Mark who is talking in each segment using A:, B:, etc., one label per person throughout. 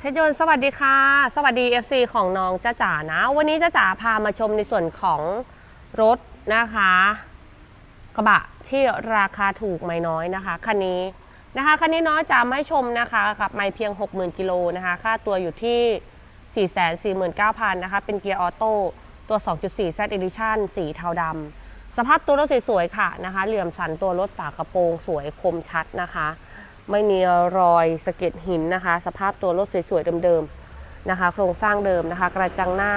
A: เพชรยนต์สวัสดีค่ะ สวัสดี FC ของน้องจ้าจ๋านะ วันนี้จ้าจ๋าพามาชมในส่วนของรถนะคะ กระบะที่ราคาถูกไม่น้อยนะคะคันนี้นะคะคันนี้น้อยจะไม่ชมนะคะกับไม่เพียง 60,000กิโลนะคะ ค่าตัวอยู่ที่ 449,000นะคะ เป็นเกียร์ออโต้ตัว 2.4 Z Edition สีเทาดำสภาพตัวรถสวยๆค่ะนะคะ เหลี่ยมสันตัวรถฝากระโปรงสวยคมชัดนะคะ ไม่มีรอยสะเก็ดหินนะคะ สภาพตัวรถสวยๆเดิมๆนะคะ โครงสร้างเดิมนะคะ กระจังหน้า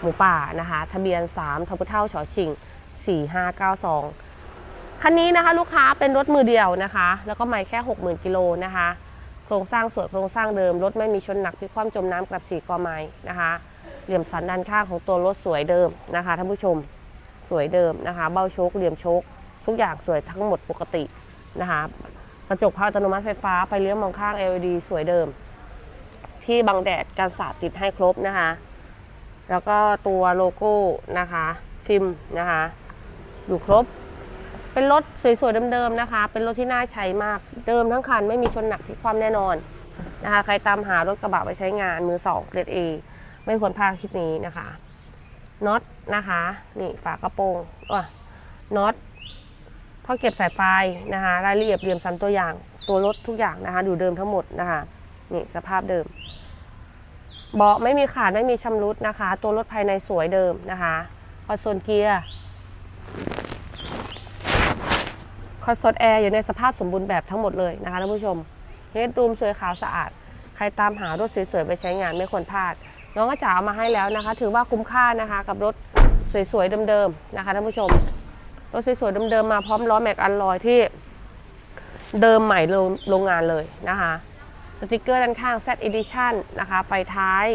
A: หมูป่านะคะ ทะเบียน 3ทพเท่าฉอชิง 4592 คันนี้นะคะลูกค้าเป็นรถมือเดียวนะคะ แล้วก็ไม่แค่ 60,000กิโลนะคะ โครงสร้างสวยโครงสร้างเดิม รถไม่มีชนหนักพลิกคว่ำจมน้ำกลับสีกอไม้นะคะ เหลี่ยมสันด้านข้างของตัวรถสวยเดิมนะคะท่านผู้ชมสวยเดิมนะคะ เบ้าโชคเหลี่ยมโชคทุกอย่างสวยทั้งหมดปกตินะคะ กระจกภาพอัตโนมัติไฟฟ้า ไฟเลี้ยวมองข้าง LED สวยเดิม ที่บังแดดกันสาดติดให้ครบนะคะ แล้วก็ตัวโลโก้นะคะ ฟิล์มนะคะ อยู่ครบ เป็นรถสวยๆเดิมๆนะคะ เป็นรถที่น่าใช้มากเดิมทั้งคันไม่มีชนหนักพลิคว่ำแน่นอนนะคะ ใครตามหารถกระบะไปใช้งานมือสองเกรดเอไม่ควรพลาดคลิปนี้นะคะน็อตนะคะ นี่ฝากระโปรงอะน็อต ท่อเก็บสายไฟนะคะรายละเอียดเรียมสันตัวอย่าง ตัวรถทุกอย่างนะคะดูเดิมทั้งหมดนะคะนี่สภาพเดิมเบาะไม่มีขาดไม่มีชำรุดนะคะ ตัวรถภายในสวยเดิมนะคะคอนโซลเกียร์คอนโซลแอร์อยู่ในสภาพสมบูรณ์แบบทั้งหมดเลยนะคะท่านผู้ชมเฮดรูมสวยขาวสะอาด ใครตามหารถสวยๆไปใช้งานไม่ควรพลาด น้องก็จ๋าเอามาให้แล้วนะคะ ถือว่าคุ้มค่านะคะ กับรถสวยๆเดิมๆนะคะท่านผู้ชม รถสวยๆเดิมๆมาพร้อมล้อแม็กอันลอยที่เดิมใหม่โรงงานเลยนะคะสติกเกอร์ด้านข้าง Z Edition นะคะ ไฟท้าย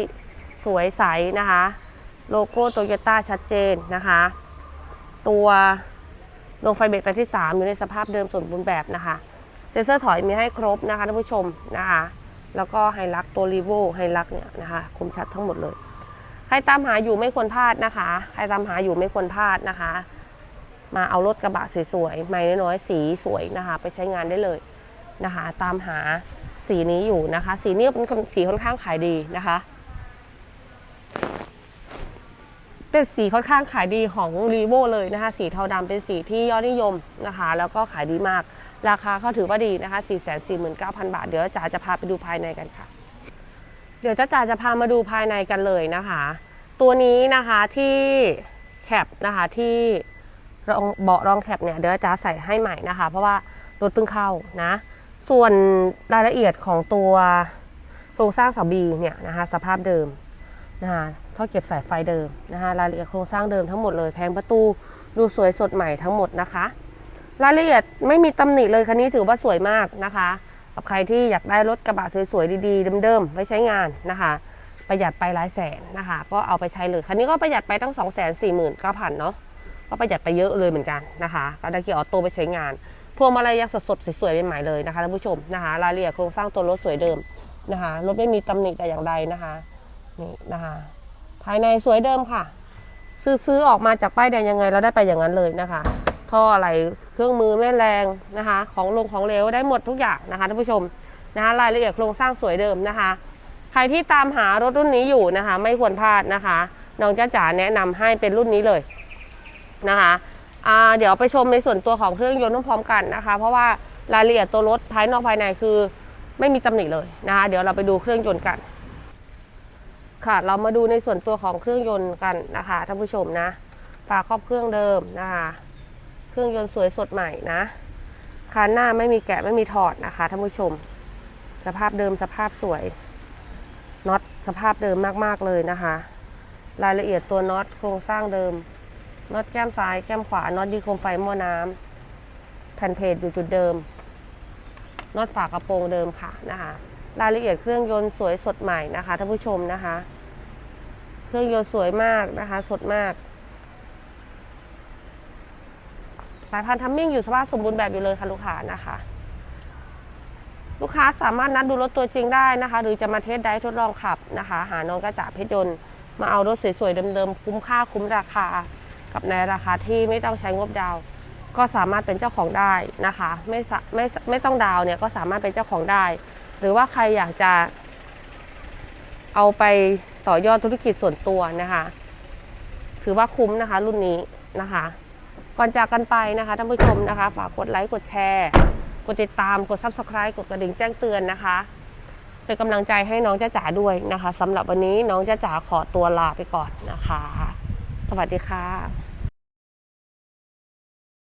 A: สวยใสนะคะ โลโก้โตโยต้าชัดเจนนะคะ ตัวดวงไฟเบรกตัวที่ 3 อยู่ในสภาพเดิมสมบูรณ์แบบนะคะ เซ็นเซอร์ถอยมีให้ครบนะคะท่านผู้ชมนะคะ แล้วก็ไฮลักตัวรีโวไฮลักเนี่ยนะคะ คมชัดทั้งหมดเลย ใครตามหาอยู่ไม่ควรพลาดนะคะ ใครตามหาอยู่ไม่ควรพลาดนะคะ มาเอารถกระบะสวยๆ ไม่น้อยๆ สีสวยนะคะ ไปใช้งานได้เลยนะคะ ตามหาสีนี้อยู่นะคะ สีนี้เป็นสีค่อนข้างขายดีนะคะเป็นสีค่อนข้างขายดีของรีโวเลยนะคะ สีเทาดำเป็นสีที่ยอดนิยมนะคะ แล้วก็ขายดีมาก ราคาก็ถือว่าดีนะคะ 449,000 บาท เดี๋ยวจ๋าจะพาไปดูภายในกันค่ะ เดี๋ยวจ๋าจะพามาดูภายในกันเลยนะคะ ตัวนี้นะคะที่แคปนะคะที่ เบาะรองแคปเนี่ยเดี๋ยวจ๋าใส่ให้ใหม่นะคะ เพราะว่ารถเพิ่งเข้านะ ส่วนรายละเอียดของตัวโครงสร้างเสาบีเนี่ยนะคะสภาพเดิมนะคะท่อเก็บสายไฟเดิมนะคะรายละเอียดโครงสร้างเดิมทั้งหมดเลยแผงประตูดูสวยสดใหม่ทั้งหมดนะคะ รายละเอียดไม่มีตำหนิเลยคันนี้ถือว่าสวยมากนะคะกับใครที่อยากได้รถกระบะสวยๆดีๆเดิมๆไว้ใช้งานนะคะประหยัดไปหลายแสนนะคะ ก็เอาไปใช้เลย คันนี้ก็ประหยัดไปตั้ง 2 4 9 0 0 0เนาะ ก็ประหยัดไปเยอะเลยเหมือนกันนะคะก็ได้เกียร์ออโต้ไปใช้งาน พวงมาลัยยังสดๆสวยๆใหม่ๆเลยนะคะท่านผู้ชมนะคะรายละเอียดโครงสร้างตัวรถสวยเดิมนะคะรถไม่มีตำหนิแต่อย่างใดนะคะนี่นะคะ ภายในสวยเดิมค่ะ ซื้อซื้อออกมาจากป้ายแดงยังไงเราได้ไปอย่างนั้นเลยนะคะท่ออะไรเครื่องมือแม่แรงนะคะ ของลงของเหลวได้หมดทุกอย่างนะคะท่านผู้ชมนะคะรายละเอียดโครงสร้างสวยเดิมนะคะ ใครที่ตามหารถรุ่นนี้อยู่นะคะ ไม่ควรพลาดนะคะน้องจ้าจ๋าแนะนำให้เป็นรุ่นนี้เลย นะคะเดี๋ยวไปชมในส่วนตัวของเครื่องยนต์พร้อมกันนะคะ เพราะว่ารายละเอียดตัวรถภายนอกภายในคือไม่มีตำหนิเลยนะคะเดี๋ยวเราไปดูเครื่องยนต์กัน ค่ะเรามาดูในส่วนตัวของเครื่องยนต์กันนะคะท่านผู้ชมนะฝาครอบเครื่องเดิมนะคะเครื่องยนต์สวยสดใหม่นะคานหน้าไม่มีแกะไม่มีถอดนะคะท่านผู้ชม สภาพเดิมสภาพสวยน็อตสภาพเดิมมากๆเลยนะคะ รายละเอียดตัวน็อตโครงสร้างเดิม น็อตแก้มซ้ายแก้มขวาน็อตยืดโคมไฟหม้อน้ำแผ่นเพจอยู่จุดเดิมน็อตฝากระโปรงเดิมค่ะนะคะรายละเอียดเครื่องยนต์สวยสดใหม่นะคะท่านผู้ชมนะคะ เครื่องยนต์สวยมากนะคะ สดมาก สายพันธุ์ทัมมิ่งอยู่สภาพสมบูรณ์แบบอยู่เลยค่ะลูกค้านะคะ ลูกค้าสามารถนัดดูรถตัวจริงได้นะคะ หรือจะมาเทสได้ทดลองขับนะคะ หาน้องกระจ่าเพชรยนต์มาเอารถสวยๆเดิมๆคุ้มค่าคุ้มราคา กับในราคาที่ไม่ต้องใช้งบดาวก็สามารถเป็นเจ้าของได้นะคะ ไม่สะไม่ไม่ต้องดาวเนี่ยก็สามารถเป็นเจ้าของได้ หรือว่าใครอยากจะ เอาไปต่อยอดธุรกิจส่วนตัวนะคะ ถือว่าคุ้มนะคะ รุ่นนี้นะคะ ก่อนจากกันไปนะคะท่านผู้ชมนะคะ ฝากกดไลค์กดแชร์กดติดตามกด subscribe กดกระดิ่งแจ้งเตือนนะคะเป็นกำลังใจให้น้องจ้าจ๋าด้วยนะคะสำหรับวันนี้น้องจ้าจ๋าขอตัวลาไปก่อนนะคะ สวัสดีค่ะ